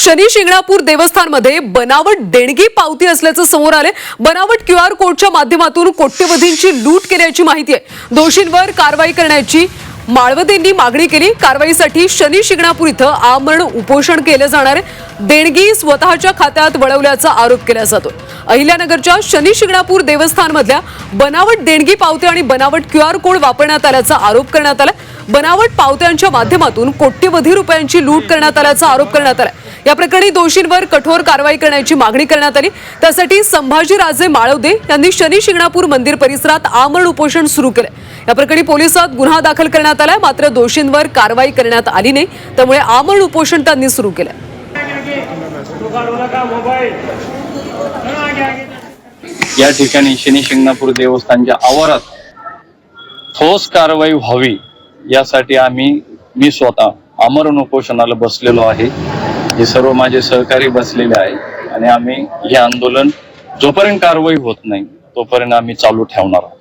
शनी शिंगणापूर देवस्थानमध्ये बनावट देणगी पावती असल्याचं समोर आले बनावट क्यू आर कोडच्या माध्यमातून कोट्यवधींची लूट केल्याची माहिती आहे. दोषींवर कारवाई करण्याची माळवदेंनी मागणी केली. कारवाईसाठी शनी शिंगणापूर इथं आमरण उपोषण केलं जाणार आहे. देणगी स्वतःच्या खात्यात वळवल्याचा आरोप केला जातो अहिल्यानगरच्या शनी शिंगणापूर देवस्थानमधल्या बनावट देणगी पावती आणि बनावट क्यू आर कोड वापरण्यात आल्याचा आरोप करण्यात आला. बनावट पावत्यांच्या माध्यमातून कोट्यवधी रुपयांची लूट करण्यात आल्याचा आरोप करण्यात आला या प्रकरणी दोषींवर कठोर कारवाई करण्याची मागणी करण्यात आली. त्यासाठी संभाजीराजे माळवदे यांनी शनी शिंगणापूर मंदिर परिसरात आमरण उपोषण सुरू केलं या प्रकरणी पोलिसात गुन्हा दाखल करण्यात आलाय मात्र दोषींवर कारवाई करण्यात आली नाही. त्यामुळे आमरण उपोषण त्यांनी सुरू केलं या ठिकाणी शनी शिंगणापूर देवस्थानच्या आवारात ठोस कारवाई व्हावी यासाठी आम्ही मी स्वतः अमरण उपोषणाला बसलेलो आहे. हे सर्व माझे सहकारी बसलेले आहे आणि आम्ही हे आंदोलन जोपर्यंत कारवाई होत नाही तोपर्यंत आम्ही चालू ठेवणार आहोत.